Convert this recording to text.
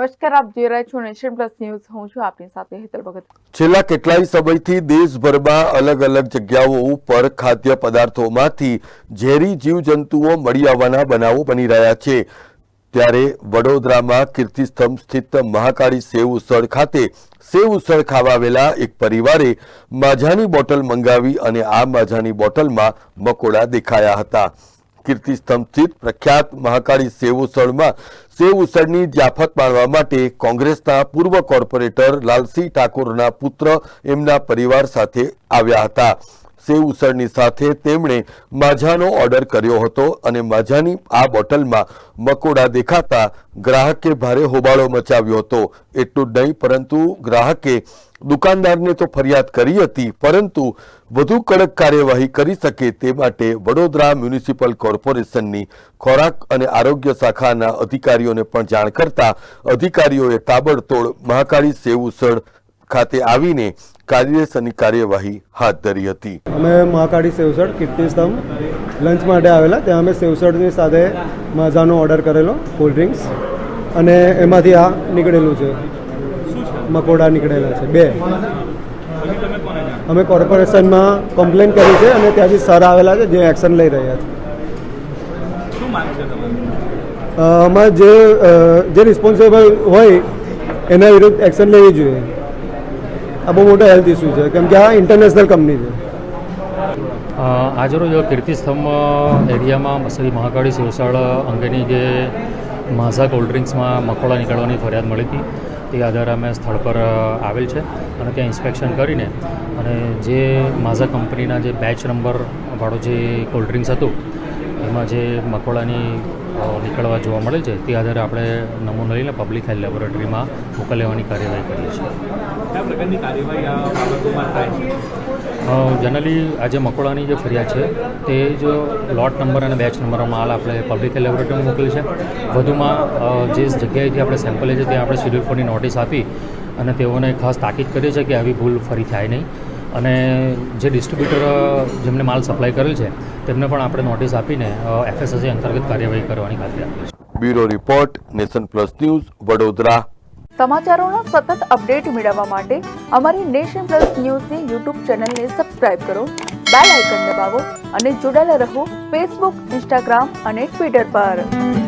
નમસ્કાર, આપ જોઈ રહ્યા છો નેશન પ્લસ ન્યૂઝ. હું છું આપની સાથે હેતલ ભગત. છેલ્લા કેટલાય સમયથી દેશભરમાં અલગ અલગ જગ્યાઓ ઉપર ખાદ્ય પદાર્થોમાંથી ઝેરી જીવજંતુઓ મળી આવવાના બનાવો બની રહ્યા છે. ત્યારે વડોદરામાં કીર્તિસ્તંભ સ્થિત મહાકાળી સેવ ઉસળ ખાતે સેવ ઉસળ ખાવા આવેલા એક પરિવારે માઝાની બોટલ મંગાવી અને આ માઝાની બોટલમાં મકોડા દેખાયા હતા. કીર્તિસ્તંભ સ્થિત પ્રખ્યાત મહાકાળી સેવ ઉસળમાં સેવ જાફત માણવા માટે કોંગ્રેસના પૂર્વ કોર્પોરેટર લાલસિંહ ઠાકોરના પુત્ર, એમના પરિવાર સાથે આવ્યા હતા. સેવ ઉસળની સાથે તેમણે માઝાનો ઓર્ડર કર્યો હતો અને માઝાની આ બોટલમાં મકોડા દેખાતા ગ્રાહકે ભારે હોબાળો મચાવ્યો હતો. એટલું નહીં, પરંતુ ગ્રાહકે દુકાનદારને તો ફરિયાદ કરી હતી, પરંતુ વધુ કડક કાર્યવાહી કરી શકે તે માટે વડોદરા મ્યુનિસિપલ કોર્પોરેશનની ખોરાક અને આરોગ્ય શાખાના અધિકારીઓને પણ જાણ કરતા અધિકારીઓએ તાબડતોડ મહાકાળી સેવ ઉસળ ખાતે આવીને કાયદેસરની કાર્યવાહી હાથ ધરી હતી. અમે મહાકાળી સેવસડ કીર્તિસ્તંભ લંચ માટે આવેલા. ત્યાં અમે સેવસડની સાથે માઝાનો ઓર્ડર કરેલો કોલ્ડ ડ્રિંક્સ અને એમાંથી આ નીકળેલું છે. મકોડા નીકળેલા છે. બે. અમે કોર્પોરેશનમાં કમ્પ્લેન કરી છે અને ત્યાંથી સર આવેલા છે જે એક્શન લઈ રહ્યા છે. શું માંગ છે તમારી અ, આમાં જે જે રિસ્પોન્સિબલ હોય એના વિરુદ્ધ એક્શન લેવી જોઈએ. આ બહુ મોટો હેલ્થ ઇસ્યુ છે, કેમ કે આ ઇન્ટરનેશનલ કંપની છે. આજરોજ કીર્તિસ્તંભ એરિયામાં શ્રી મહાકાળી શિવશાળ અંગેની જે માઝા કોલ્ડ ડ્રિંક્સમાં મકોડા નીકળવાની ફરિયાદ મળી હતી, તે આધારે અમે સ્થળ પર આવેલ છે અને ત્યાં ઇન્સ્પેક્શન કરીને અને જે માઝા કંપનીના જે બેચ નંબર વાળું જે કોલ્ડ ડ્રિંક્સ હતું એમાં જે મકોડાની નીકળવા જોવા મળે છે તે આધારે આપણે નમૂનો લઈને પબ્લિક હેલ્થ લેબોરેટરીમાં મોકલવાની કાર્યવાહી કરીએ છીએ. જનરલી આજે મકોડાની જે ફરિયાદ છે તે જ લોટ નંબર અને બેચ નંબરોમાં હાલ આપણે પબ્લિક હેલ્થ લેબોરેટરીમાં મોકલી છે. વધુમાં જે જગ્યાએથી આપણે સેમ્પલ લે છે ત્યાં આપણે શેડ્યુલ ફોરની નોટિસ આપી અને તેઓને ખાસ તાકીદ કરીએ છીએ કે આવી ભૂલ ફરી થાય નહીં. અને જે ડિસ્ટ્રીબ્યુટર જેમને માલ સપ્લાય કરેલ છે તેમને પણ આપણે નોટિસ આપીને એફએસએસએ અંતર્ગત કાર્યવાહી કરવાની ખાતરી આપી છે bureau report nation plus news Vadodara. સમાચારોના સતત અપડેટ મેળવવા માટે અમારી નેશન પ્લસ ન્યૂઝની યુટ્યુબ ચેનલને સબસ્ક્રાઇબ કરો બેલ આઇકન દબાવો અને જોડાયેલા રહો ફેસબુક ઇન્સ્ટાગ્રામ અને ટ્વિટર પર.